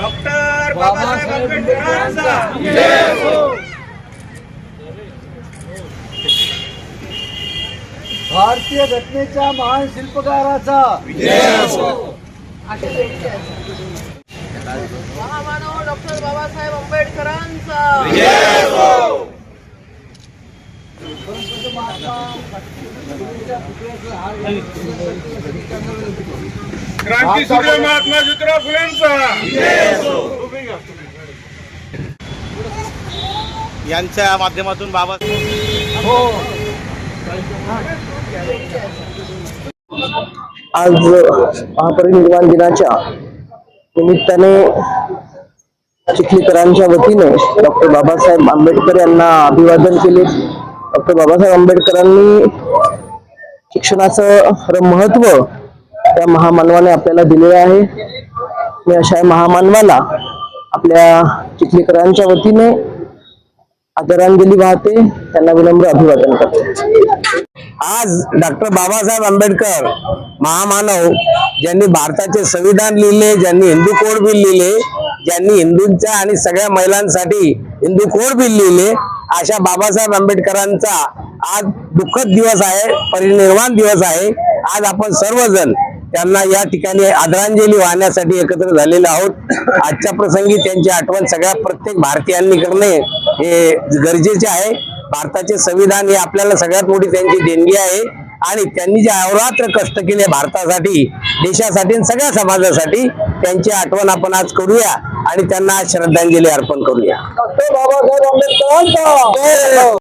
Doctor Babasaheb आंबेडकरांचा. भारतीय घटनेच्या महान शिल्पकाराचा. महामानव डॉक्टर बाबासाहेब आंबेडकरांचा. क्रांती सूर्य महात्मा ज्योतिराव फुलेंचा. यांच्या माध्यमातून बाबा आज महापरिनिर्वाण दिनाच्या निमित्ताने चिखलीकरांच्या वतीने डॉक्टर बाबासाहेब आंबेडकर यांना अभिवादन केले. डॉक्टर बाबासाहेब आंबेडकरांनी शिक्षणाचं महत्त्व त्या महामानवाने आपल्याला दिले आहे. मी अशा महामानवाला आपल्या चिखलीकरांच्या वतीने आदरांजली वाहते. त्यांना विनम्र अभिवादन करते. आज डॉक्टर बाबासाहेब आंबेडकर महामानव ज्यांनी भारताचे संविधान लिहिले ज्यांनी हिंदू कोड बिल लिहिले ज्यांनी हिंदूंच्या आणि सगळ्या महिलांसाठी हिंदू कोड बिल लिहिले अशा बाबासाहेब आंबेडकरांचा आज दुःखद दिवस आहे परिनिर्वाण दिवस आहे. आज आपण सर्वजण त्यांना या ठिकाणी आदरांजली वाहण्यासाठी एकत्र झालेले आहोत. आजच्या प्रसंगी त्यांची आठवण सगळ्या प्रत्येक भारतीयांनी करणे हे गरजेचे आहे. भारताचे संविधान हे आपल्याला सगळ्यात मोठी त्यांची देणगी आहे. आणि त्यांनी जे अहोरात्र कष्ट केले भारतासाठी देशासाठी आणि सगळ्या समाजासाठी त्यांची आठवण आपण आज करूया आणि त्यांना आज श्रद्धांजली अर्पण करूया.